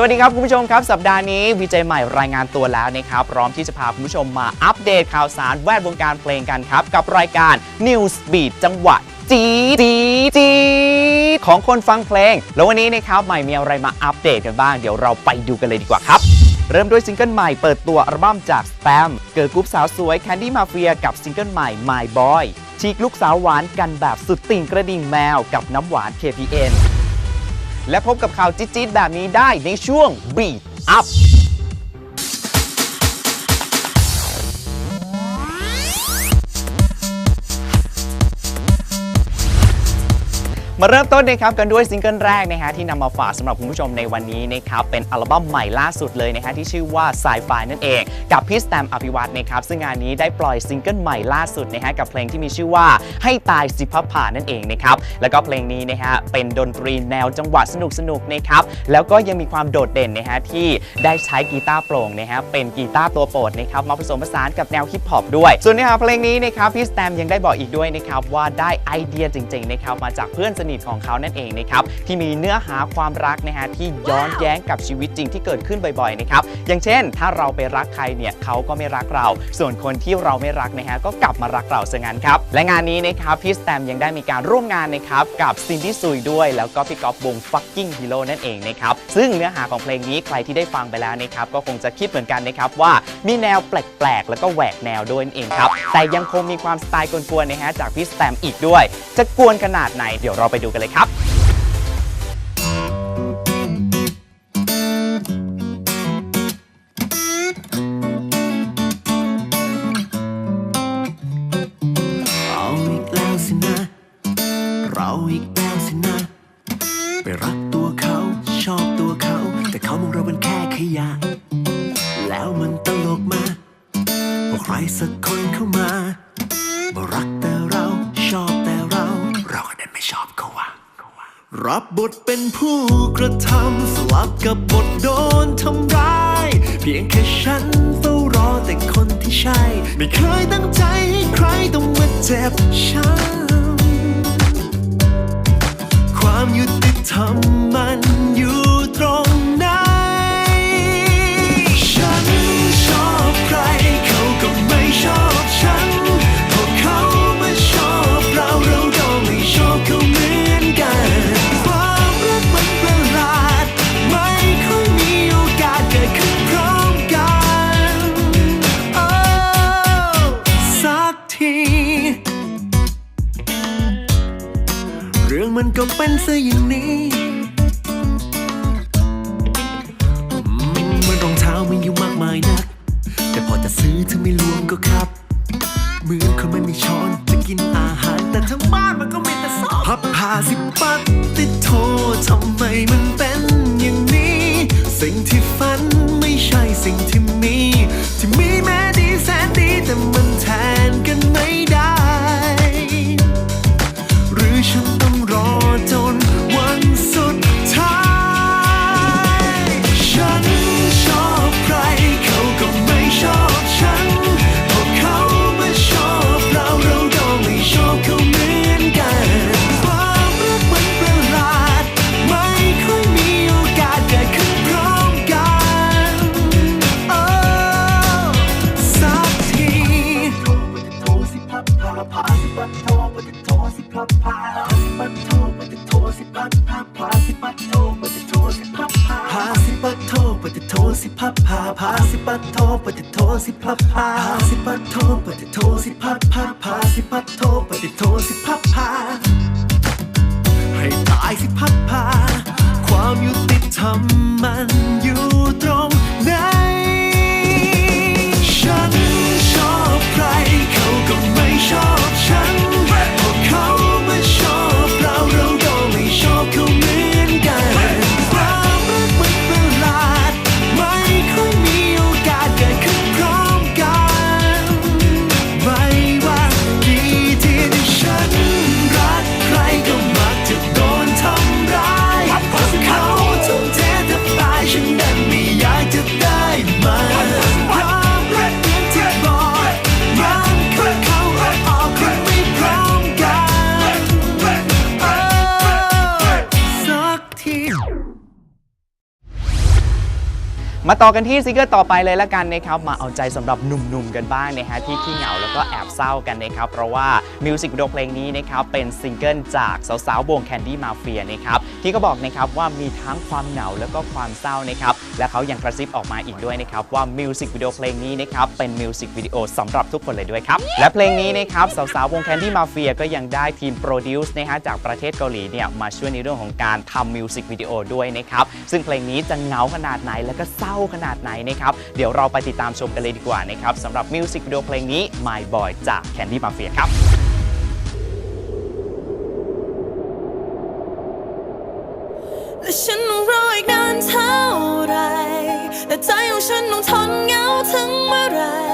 สวัสดีครับคุณผู้ชมครับ สัปดาห์นี้วีเจใหม่รายงานตัวแล้วนะครับพร้อมที่จะพาคุณผู้ชมมาอัปเดตข่าวสารแวดวงการเพลงกันครับ กับรายการ News Beat จังหวะจีจีจีของคนฟังเพลง แล้ววันนี้นะครับใหม่มีอะไรมาอัปเดตกันบ้าง เดี๋ยวเราไปดูกันเลยดีกว่าครับ เริ่มด้วยซิงเกิลใหม่เปิดตัวอัลบั้มจาก Spam เกิร์กรุ๊ปสาวสวย Candy Mafia กับซิงเกิลใหม่ My Boy ชีกลูกสาวหวานกันแบบสุดติ่งกระดิ่งแมวกับน้ำหวาน KPN และพบกับข่าวจี๊ดๆแบบนี้ได้ในช่วง Beat Up มาเริ่มต้นนะครับกันด้วยซิงเกิลแรกนะฮะที่นำมาฝากสำหรับคุณผู้ชมในวันนี้นะครับเป็นอัลบั้มใหม่ล่าสุดเลยนะฮะที่ชื่อว่า s c i f i นั่นเอง กับพี่สแตมอภิวัตนะครับซึ่งงานนี้ได้ปล่อยซิงเกิลใหม่ล่าสุดนะฮะกับเพลงที่มีชื่อว่าให้ตายสิพับผ่านั่นเองนะครับแล้วก็เพลงนี้นะฮะเป็นดนตรีแนวจังหวะสนุกสนุกนะครับแล้วก็ยังมีความโดดเด่นนะฮะที่ได้ใช้กีตาร์โปร่งนะฮะเป็นกีตาร์ตัวโปรดนะครับมาผสมผสานกับแนวฮิปฮอปด้วย ส่วนเนื้อหาเพลงนี้นะครับพี่สแตมยังได้บอกอีกด้วยนะครับว่าได้ไอเดียจริงๆนะครับมาจากเพื่อนสนิทของเขานั่นเองนะครับที่มีเนื้อหาความรักนะฮะที่ย้อนแย้งกับชีวิตจริงที่เกิดขึ้นบ่อยๆนะครับอย่างเช่น ถ้าเราไปรักใครเนี่ยเขาก็ไม่รักเรา ส่วนคนที่เราไม่รักนะฮะก็กลับมารักเราซะงั้นครับและงานนี้นะครับพี่สแตมยังได้มีการร่วมงานนะครับกับซินดี้ซุยด้วย แล้วก็พี่ก๊อฟวง fucking hero นั่นเองนะครับซึ่งเนื้อหาของเพลงนี้ใครที่ได้ฟังไปแล้วนะครับก็คงจะคิดเหมือนกันนะครับว่ามีแนวแปลกๆ แล้วก็แหวกแนวด้วยนั่นเองครับแต่ยังคงมีความสไตล์กวนๆนะฮะจากพี่สแตมอีกด้วย จะกวนขนาดไหนเดี๋ยวเราไปดูกันเลยครับ บทเป็นผู้กระทำสลับกับบทโดนทำร้าย เพียงแค่ฉันเฝ้ารอแต่คนที่ใช่ ไม่เคยตั้งใจให้ใครต้องมาเจ็บช้ำความยุติธรรมมันอยู่ตรงไหน เรื่องมันก็เป็นซะอย่างนี้อืมมันรองเท้ามันอยู่มากมายนัก แต่พอจะซื้อเธอไม่ลวงก็ครับ เหมือนคนไม่มีช้อนจะกินอาหาร แต่ทั้งบ้านมันก็มีแต่ซอสพับผ้าสิปัดติดโททำไมมันเป็นอย่างนี้ สิ่งที่ฝันไม่ใช่สิ่งที่มี ที่มีแม้ดีแสนดีแต่มันแท ติธรรมมัน มาต่อกันที่ซิงเกิลต่อไปเลยละกันนะครับมาเอาใจสำหรับหนุ่มๆกันบ้างนะฮะที่ขี้เหงาแล้วก็แอบเศร้ากันนะครับเพราะว่ามิวสิกวิดีโอเพลงนี้นะครับเป็นซิงเกิลจากสาวๆวงแคนดี้มาเฟียนะครับที่ก็บอกนะครับว่ามีทั้งความเหงาแล้วก็ความเศร้านะครับและเขายังกระซิบออกมาอีกด้วยนะครับว่ามิวสิกวิดีโอเพลงนี้นะครับเป็นมิวสิกวิดีโอสำหรับทุกคนเลยด้วยครับและเพลงนี้นะครับสาวๆวงแคนดี้มาเฟียก็ยังได้ทีมโปรดิวซ์นะฮะจากประเทศเกาหลีเนี่ยมาช่วยในเรื่องของการทำมิวสิกวิดีโอด้วยนะครับซึ่งเพลงนี้จะเหงาขนาดไหนและก็เศร้าาขนาดไหนนะครับ เดี๋ยวเราไปติดตามชมกันเลยดีกว่านะครับสำหรับมิวสิกวิดีโอเพลงนี้ My Boy จาก Candy Mafia ครับและฉันรออีกนานเท่าไรแต่ใจของฉันต้องทนเหงาถึงเมื่อไร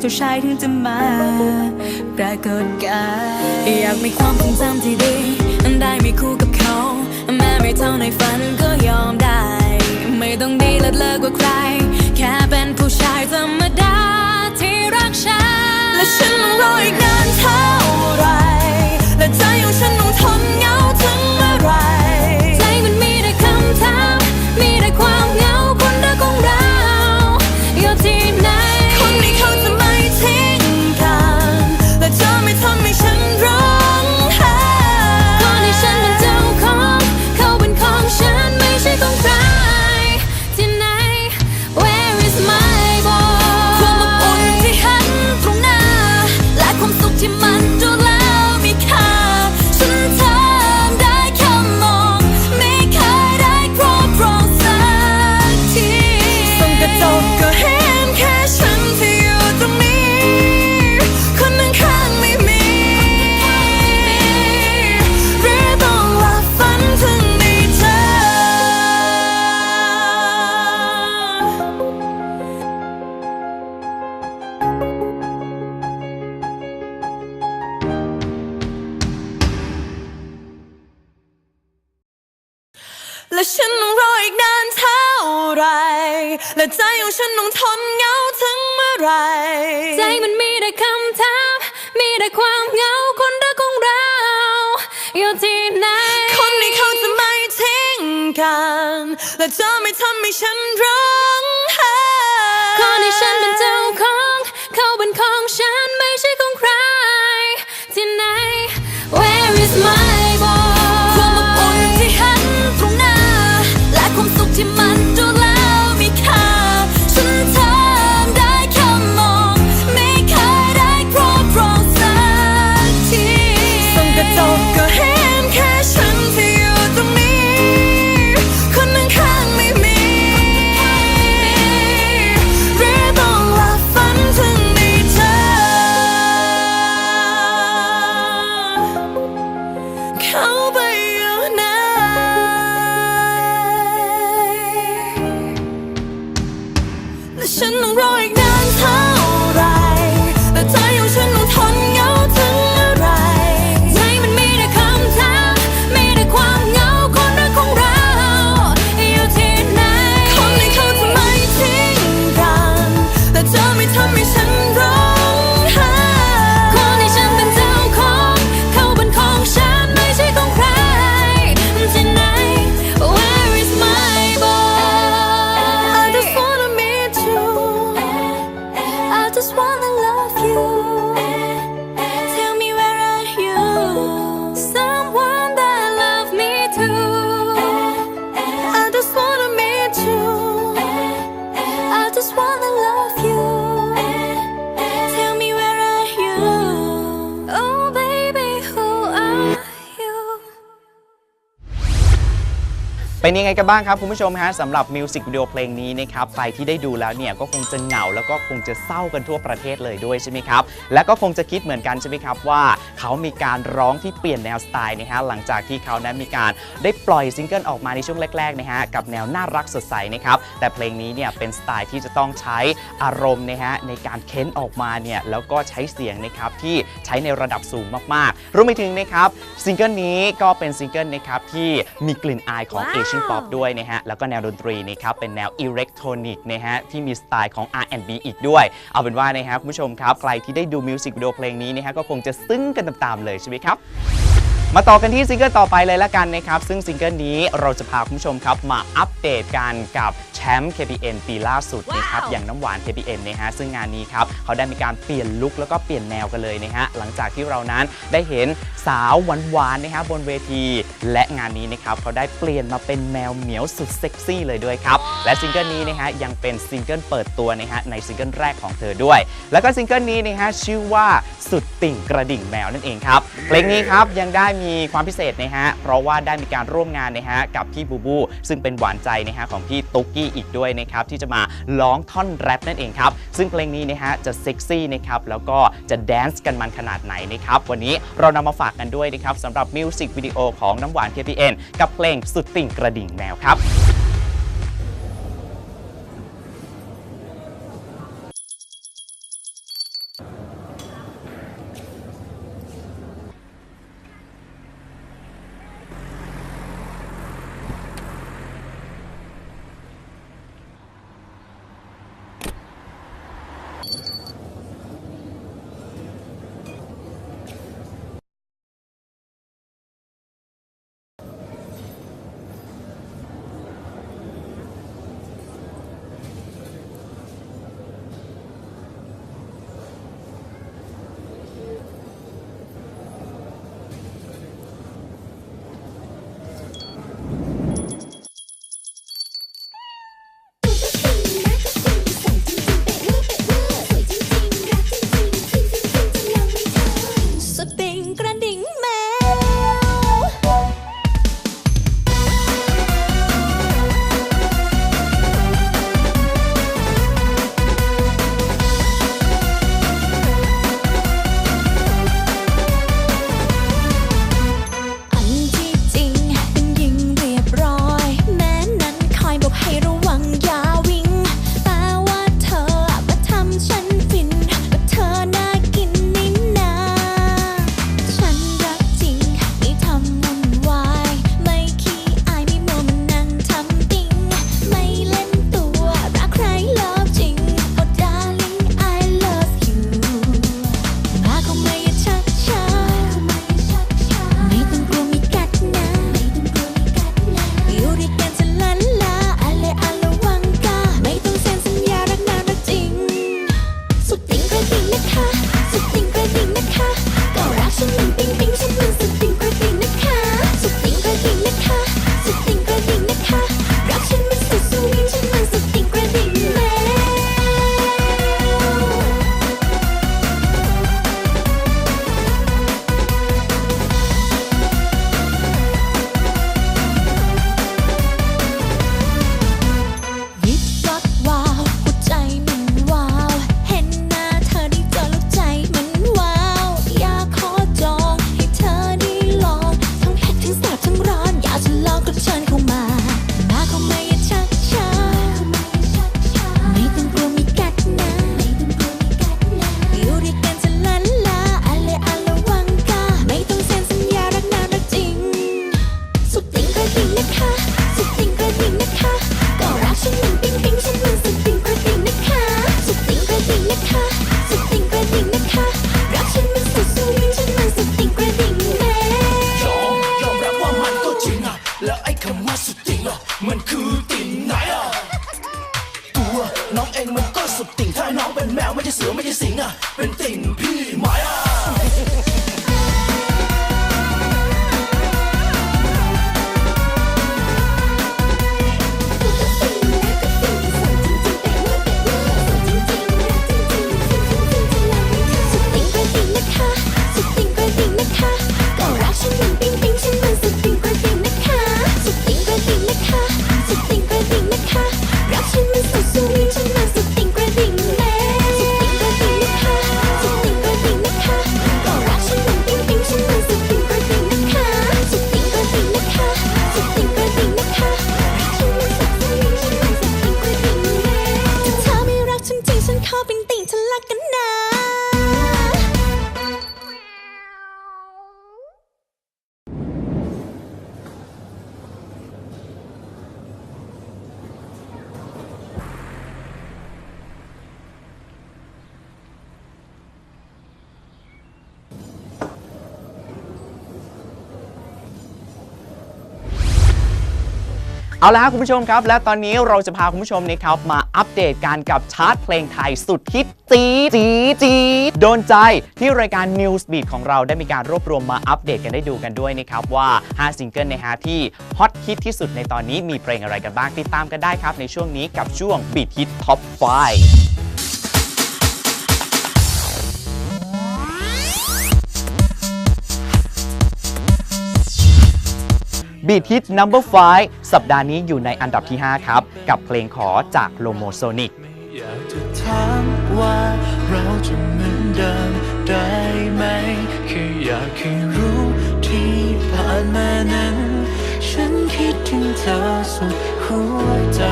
เจ้าชายถึงจะมาปรากฏกายอยากมีความทรงจำที่ดี ได้มีคู่กับเขา แม้ไม่เท่าในฝัน และฉันต้องรออีกนานเท่าไหรและใจของฉันต้องทนเหงาถึงเมื่อไหรใจมันมีแต่คำถาม มีแต่ความเหงาคนรักของเรา อยู่ที่ไหน คนนี้เขาจะไม่ทิ้งกัน และจะไม่ทำให้ฉันร้องไห้คนที่ฉันเป็นเจ้าของ เขาเป็นของฉันไม่ใช่ของใคร ที่ไหน Where is my boy เป็นยังไงกันบ้างครับคุณผู้ชมฮะสำหรับมิวสิกวิดีโอเพลงนี้นะครับใครที่ได้ดูแล้วเนี่ยก็คงจะเหงาแล้วก็คงจะเศร้ากันทั่วประเทศเลยด้วยใช่ไหมครับ และก็คงจะคิดเหมือนกันใช่ไหมครับว่า เขามีการร้องที่เปลี่ยนแนวสไตล์นะฮะหลังจากที่เขานั้นมีการได้ปล่อยซิงเกิลออกมาในช่วงแรกๆนะฮะกับแนวน่ารักสดใสนะครับแต่เพลงนี้เนี่ยเป็นสไตล์ที่จะต้องใช้อารมณ์นะฮะในการเค้นออกมาเนี่ยแล้วก็ใช้เสียงนะครับที่ใช้ในระดับสูงมากๆรวมไปถึงนะครับซิงเกิลนี้ก็เป็นซิงเกิลนะครับที่มีกลิ่นอายของว้าวเอเชียนป๊อปด้วยนะฮะ แล้วก็แนวดนตรีนะครับ เป็นแนวอิเล็กทรอนิกส์นะฮะ ที่มีสไตล์ของ R&B อีกด้วย เอาเป็นว่านะฮะคุณผู้ชมครับ ใครที่ได้ดูมิวสิกวิดีโอเพลงนี้นะฮะ ก็คงจะซึ้งกันตามๆเลยใช่ไหมครับ มาต่อกันที่ซิงเกิลต่อไปเลยละกันนะครับ ซึ่งซิงเกิลนี้เราจะพาคุณผู้ชมครับมาอัปเดตกันกับแชมป์ KPN ปีล่าสุดนะครับว้าวอย่างน้ำหวาน KPN นะฮะซึ่งงานนี้ครับเขาได้มีการเปลี่ยนลุคแล้วก็เปลี่ยนแนวกันเลยนะฮะหลังจากที่เรานั้นได้เห็นสาวหวานๆนะฮะบนเวที และงานนี้นะครับเขาได้เปลี่ยนมาเป็นแมวเหมียวสุดเซ็กซี่เลยด้วยครับและซิงเกิลนี้นะฮะยังเป็นซิงเกิลเปิดตัวนะฮะในซิงเกิลแรกของเธอด้วย แล้วก็ซิงเกิลนี้นะฮะชื่อว่าสุดติ่งกระดิ่งแมวนั่นเองครับเพลงนี้ครับยังได้มีความพิเศษนะฮะเพราะว่าได้มีการร่วมงานนะฮะกับพี่บูบู ซึ่งเป็นหวานใจนะฮะของพี่ตุ๊กกี้อีกด้วยนะครับที่จะมาร้องท่อนแรปนั่นเองครับซึ่งเพลงนี้นะฮะจะเซ็กซี่นะครับแล้วก็จะแดนซ์กันมันขนาดไหนนะครับวันนี้เรานำมาฝากกันด้วยนะครับสำหรับมิวสิกวิดีโอของน้ำหวาน KPN กับเพลงสุดติ่งกระดิ่งแมวครับ เอาละครับคุณผู้ชมครับ และตอนนี้เราจะพาคุณผู้ชมนะครับมาอัปเดตการกับชาร์ตเพลงไทยสุดฮิตจีจีจีดโดนใจที่รายการ News Beat ของเราได้มีการรวบรวมมาอัปเดตกันได้ดูกันด้วยนะครับ ว่า 5 ซิงเกิลนะฮะที่ฮอตฮิตที่สุดในตอนนี้มีเพลงอะไรกันบ้างติดตามกันได้ครับ ในช่วงนี้กับช่วง Beat Hit Top 5 บีทฮิต number 5 สัปดาห์นี้อยู่ในอันดับที่ 5 ครับ กับเพลงขอจากโลโมโซนิกอยากจะถามว่าเราจะเหมือนเดิมได้ไหมแค่อยากให้รู้ที่ผ่านมานั้น ฉันคิดถึงเธอสุดหัวใจ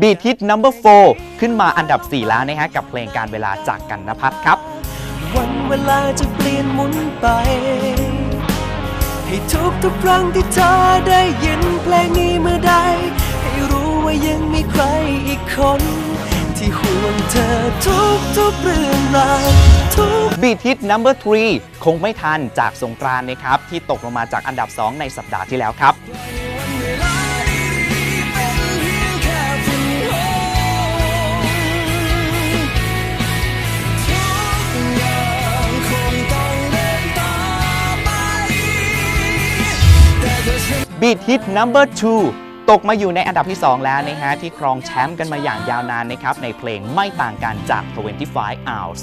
บีทฮิต number 4 ขึ้นมาอันดับ 4 แล้วนะฮะกับเพลงการเวลาจากกันนภัทรครับ วันเวลาจะเปลี่ยนหมุนไป ให้ทุกทุกครั้งที่เธอได้ยินเพลงนี้เมื่อใด ให้รู้ว่ายังมีใครอีกคน ที่ห่วงเธอทุกทุกเรื่องราวทุกบีทิต number 3คงไม่ทันจากสงกรานต์นะครับ ที่ตกลงมาจากอันดับ 2 ในสัปดาห์ที่แล้วครับ บีทฮิต number 2 ตกมาอยู่ในอันดับที่ 2 แล้วนะฮะ ที่ครองแชมป์กันมาอย่างยาวนานนะครับ ในเพลงไม่ต่างกันจาก 25 hours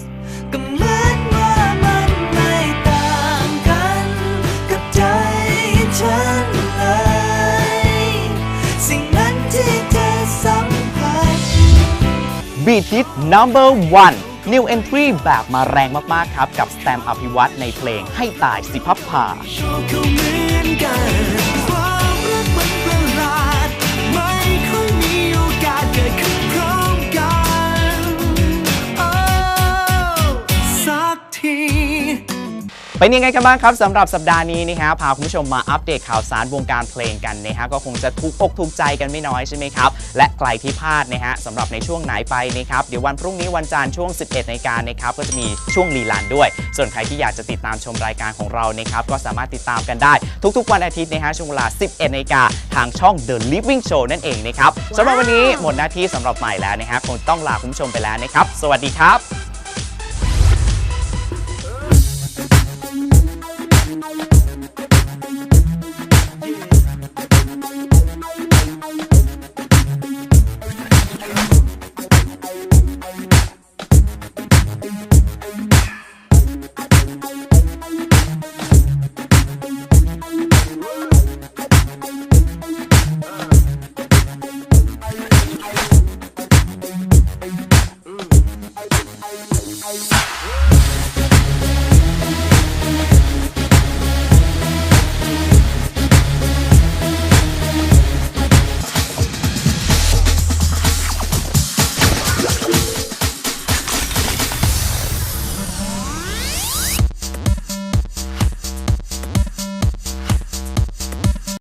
ก็เหมือนว่ามันไม่ต่างกันกับใจฉันเลย สิ่งนั้นที่เธอสัมผัส Beat Hit Number 1 New Entry แบบมาแรงมาก ๆ ครับ กับสแตมอภิวัตในเพลงให้ตายสิพับผ่า เป็นยังไงกันบ้างครับสำหรับสัปดาห์นี้นะฮะพาคุณผู้ชมมาอัปเดตข่าวสารวงการเพลงกันนะฮะก็คงจะถูกอกถูกใจกันไม่น้อยใช่ไหมครับ และใครที่พลาดนะฮะสำหรับในช่วงไหนไปนะครับเดี๋ยววันพรุ่งนี้วันจันทร์ช่วง 11นาฬิกานะครับก็จะมีช่วงรีลันด้วย ส่วนใครที่อยากจะติดตามชมรายการของเรานะครับก็สามารถติดตามกันได้ ทุกๆ วันอาทิตย์นะฮะช่วงเวลา 11 นาฬิกาทางช่อง The Living Show นั่นเองนะครับสำหรับวันนี้หมดหน้าที่สำหรับใหม่แล้วนะฮะคงต้องลาคุณผู้ชมไปแล้วนะครับสวัสดีครับ